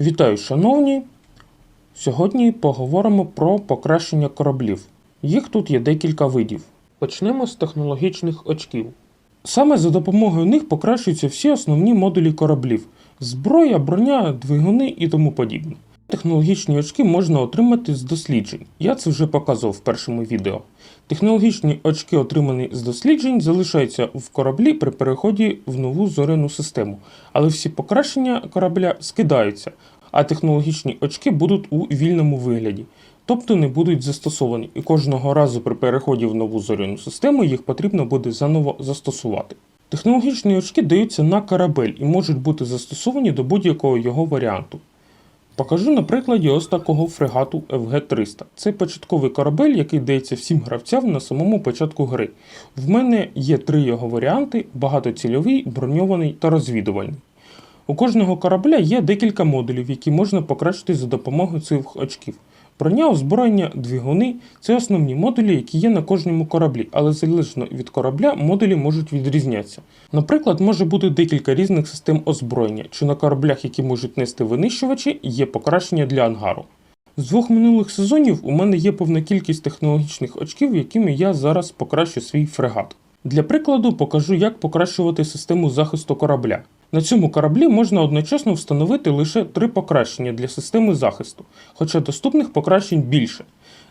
Вітаю, шановні! Сьогодні поговоримо про покращення кораблів. Їх тут є декілька видів. Почнемо з технологічних очків. Саме за допомогою них покращуються всі основні модулі кораблів: зброя, броня, двигуни і тому подібне. Технологічні очки можна отримати з досліджень. Я це вже показував в першому відео. Технологічні очки, отримані з досліджень, залишаються в кораблі при переході в нову зоряну систему, але всі покращення корабля скидаються, а технологічні очки будуть у вільному вигляді, тобто не будуть застосовані, і кожного разу при переході в нову зоряну систему їх потрібно буде заново застосувати. Технологічні очки даються на корабель і можуть бути застосовані до будь-якого його варіанту. Покажу на прикладі ось такого фрегату FG-300. Це початковий корабель, який дається всім гравцям на самому початку гри. В мене є три його варіанти: багатоцільовий, броньований та розвідувальний. У кожного корабля є декілька модулів, які можна покращити за допомогою цих очків. Броня, озброєння, двигуни це основні модулі, які є на кожному кораблі, але залежно від корабля модулі можуть відрізнятися. Наприклад, може бути декілька різних систем озброєння, чи на кораблях, які можуть нести винищувачі, є покращення для ангару. З двох минулих сезонів у мене є повна кількість технологічних очків, якими я зараз покращу свій фрегат. Для прикладу покажу, як покращувати систему захисту корабля. На цьому кораблі можна одночасно встановити лише три покращення для системи захисту, хоча доступних покращень більше.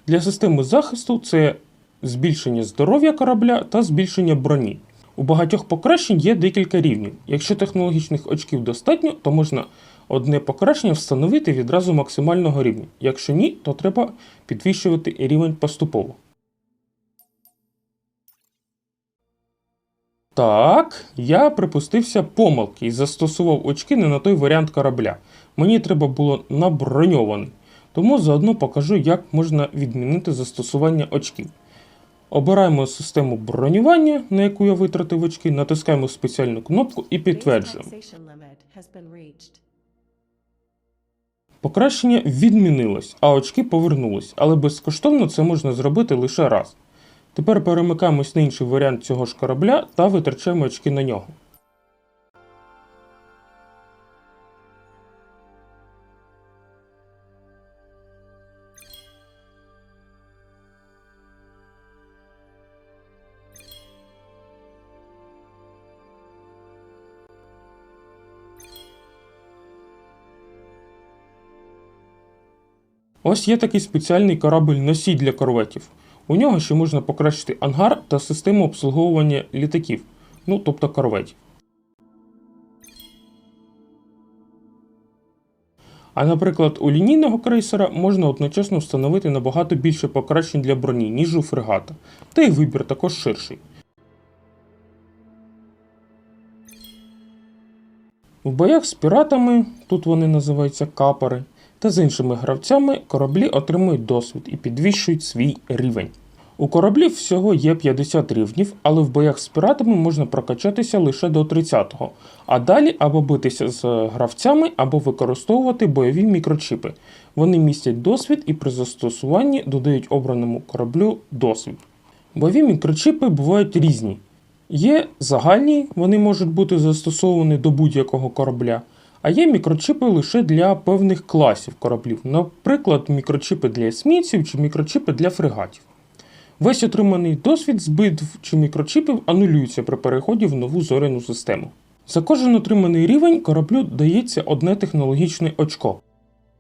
Для системи захисту це збільшення здоров'я корабля та збільшення броні. У багатьох покращень є декілька рівнів. Якщо технологічних очків достатньо, то можна одне покращення встановити відразу максимального рівня. Якщо ні, то треба підвищувати рівень поступово. Так, я припустився помилки і застосував очки не на той варіант корабля. Мені треба було на броньований. Тому заодно покажу, як можна відмінити застосування очків. Обираємо систему бронювання, на яку я витратив очки, натискаємо спеціальну кнопку і підтверджуємо. Покращення відмінилось, а очки повернулись, але безкоштовно це можна зробити лише раз. Тепер перемикаємось на інший варіант цього ж корабля та витрачаємо очки на нього. Ось є такий спеціальний корабель носій для корветів. У нього ще можна покращити ангар та систему обслуговування літаків, ну тобто корветів. А наприклад, у лінійного крейсера можна одночасно встановити набагато більше покращень для броні, ніж у фрегата, та й вибір також ширший. В боях з піратами, тут вони називаються капери, та з іншими гравцями кораблі отримують досвід і підвищують свій рівень. У кораблів всього є 50 рівнів, але в боях з піратами можна прокачатися лише до 30-го, а далі або битися з гравцями, або використовувати бойові мікрочіпи. Вони містять досвід і при застосуванні додають обраному кораблю досвід. Бойові мікрочіпи бувають різні. Є загальні, вони можуть бути застосовані до будь-якого корабля, а є мікрочіпи лише для певних класів кораблів, наприклад, мікрочіпи для есмінців чи мікрочіпи для фрегатів. Весь отриманий досвід з битв чи мікрочіпів анулюється при переході в нову зоряну систему. За кожен отриманий рівень кораблю дається одне технологічне очко.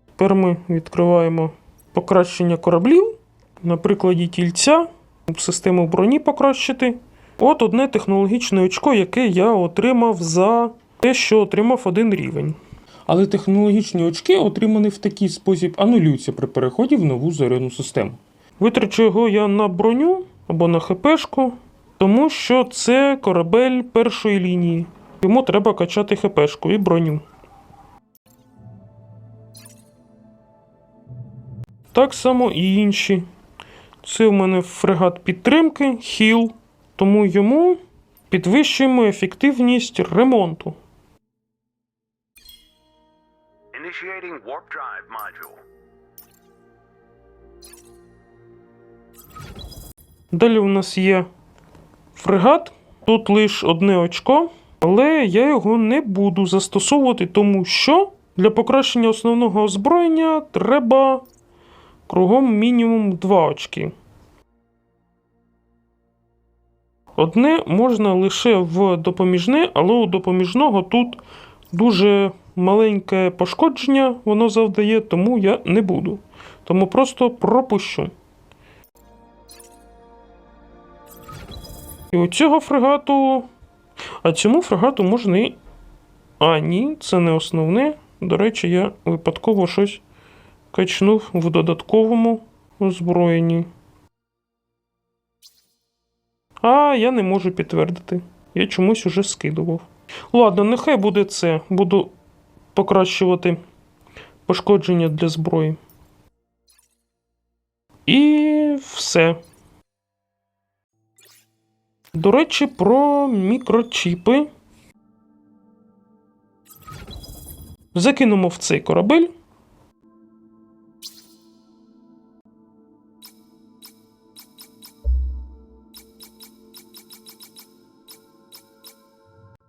Тепер ми відкриваємо покращення кораблів на прикладі тільця, систему броні покращити. От одне технологічне очко, яке я отримав за те, що отримав один рівень. Але технологічні очки, отримані в такий спосіб, анулюються при переході в нову зоряну систему. Витрачу його я на броню або на ХПшку, тому що це корабель першої лінії. Йому треба качати ХПшку і броню. Так само і інші. Це в мене фрегат підтримки, хіл, тому йому підвищуємо ефективність ремонту. Initiating warp drive module. Далі у нас є фрегат. Тут лише одне очко, але я його не буду застосовувати, тому що Для покращення основного озброєння треба кругом мінімум 2 очки. Одне можна лише в допоміжне, але у допоміжного тут дуже маленьке пошкодження воно завдає, тому я не буду. Тому просто пропущу. І у цього фрегату. А цьому фрегату можна і. А, ні, це не основне. До речі, я випадково щось качнув в додатковому озброєнні. А, я не можу підтвердити. Я чомусь уже скидував. Ладно, нехай буде це. Буду покращувати пошкодження для зброї. І все. До речі, про мікрочіпи. Закинемо в цей корабель.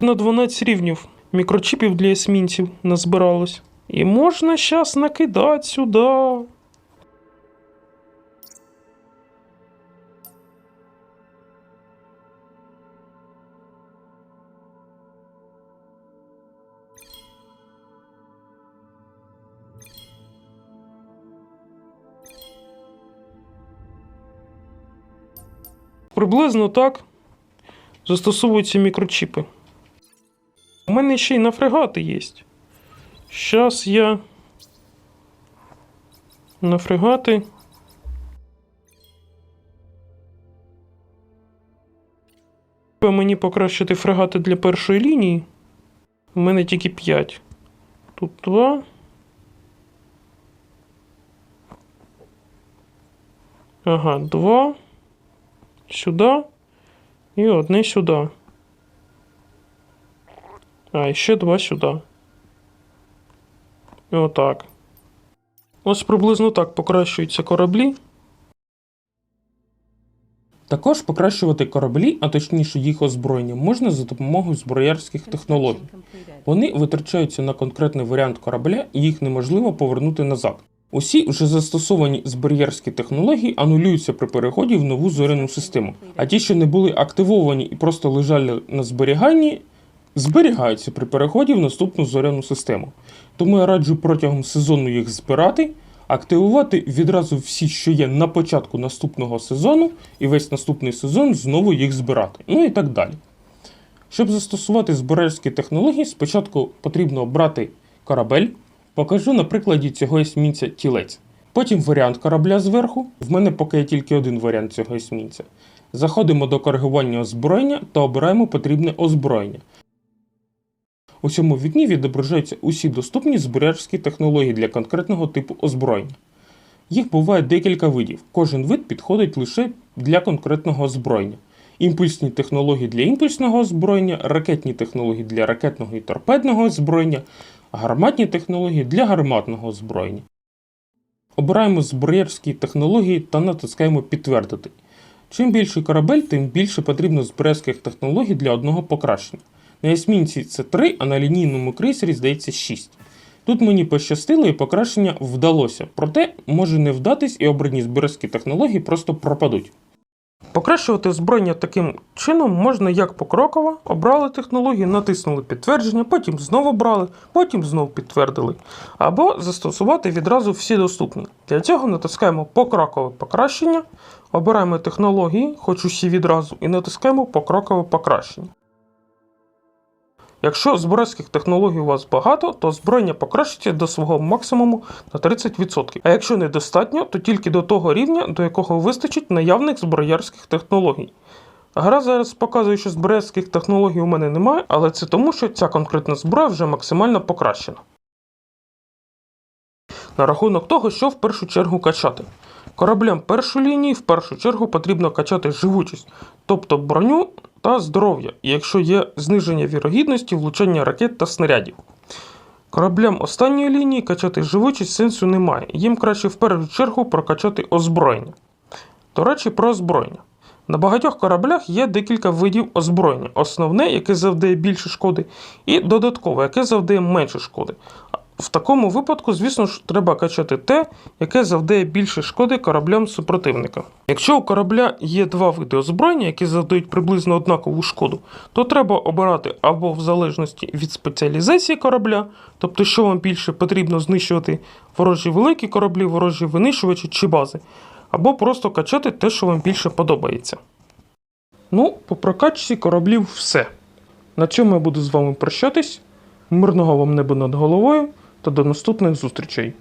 На 12 рівнів мікрочіпів для есмінців назбиралось. І можна щас накидати сюди. Приблизно так застосовуються мікрочіпи. У мене ще й на фрегати є. Щас я на фрегати. Треба мені покращити фрегати для першої лінії. У мене тільки 5. Тут 2. Ага, 2. Сюди. І одне сюди. А, і ще два сюди. І отак. Ось приблизно так покращуються кораблі. Також покращувати кораблі, а точніше їх озброєння, можна за допомогою зброярських технологій. Вони витрачаються на конкретний варіант корабля, і їх неможливо повернути назад. Усі вже застосовані зброярські технології анулюються при переході в нову зоряну систему. А ті, що не були активовані і просто лежали на зберіганні, зберігаються при переході в наступну зоряну систему. Тому я раджу протягом сезону їх збирати, активувати відразу всі, що є на початку наступного сезону, і весь наступний сезон знову їх збирати. Ну і так далі. Щоб застосувати збиральські технології, спочатку потрібно обрати корабель. Покажу на прикладі цього есмінця тілець. Потім варіант корабля зверху. В мене поки є тільки один варіант цього есмінця. Заходимо до коригування озброєння та обираємо потрібне озброєння. У цьому вікні відображаються усі доступні збережські технології для конкретного типу озброєння. Їх буває декілька видів. Кожен вид підходить лише для конкретного озброєння. Імпульсні технології для імпульсного озброєння, ракетні технології для ракетного і торпедного озброєння, гарматні технології для гарматного озброєння. Обираємо зброєрські технології та натискаємо підтвердити. Чим більший корабель, тим більше потрібно зброєрських технологій для одного покращення. На есмінці це 3, а на лінійному крейсері здається 6. Тут мені пощастило і покращення вдалося, проте може не вдатись і обрані зброєрські технології просто пропадуть. Покращувати озброєння таким чином можна як покроково, обрали технологію, натиснули підтвердження, потім знову брали, потім знову підтвердили. Або застосувати відразу всі доступні. Для цього натискаємо покрокове покращення, обираємо технології, хоч усі відразу, і натискаємо покрокове покращення. Якщо збройських технологій у вас багато, то озброєння покращиться до свого максимуму на 30%. А якщо недостатньо, то тільки до того рівня, до якого вистачить наявних зброярських технологій. Гра зараз показує, що зброярських технологій у мене немає, але це тому, що ця конкретна зброя вже максимально покращена. На рахунок того, що в першу чергу качати. Кораблям першої лінії в першу чергу потрібно качати живучість, тобто броню та здоров'я, якщо є зниження вірогідності влучання ракет та снарядів. Кораблям останньої лінії качати живучість сенсу немає, їм краще в першу чергу прокачати озброєння. До речі, про озброєння. На багатьох кораблях є декілька видів озброєння. Основне, яке завдає більше шкоди, і додаткове, яке завдає менше шкоди. В такому випадку, звісно ж, треба качати те, яке завдає більше шкоди кораблям супротивника. Якщо у корабля є два види озброєння, які завдають приблизно однакову шкоду, то треба обирати або в залежності від спеціалізації корабля, тобто що вам більше потрібно знищувати ворожі великі кораблі, ворожі винищувачі чи бази, або просто качати те, що вам більше подобається. Ну, по прокачці кораблів все. На цьому я буду з вами прощатись. Мирного вам неба над головою та до наступних зустрічей.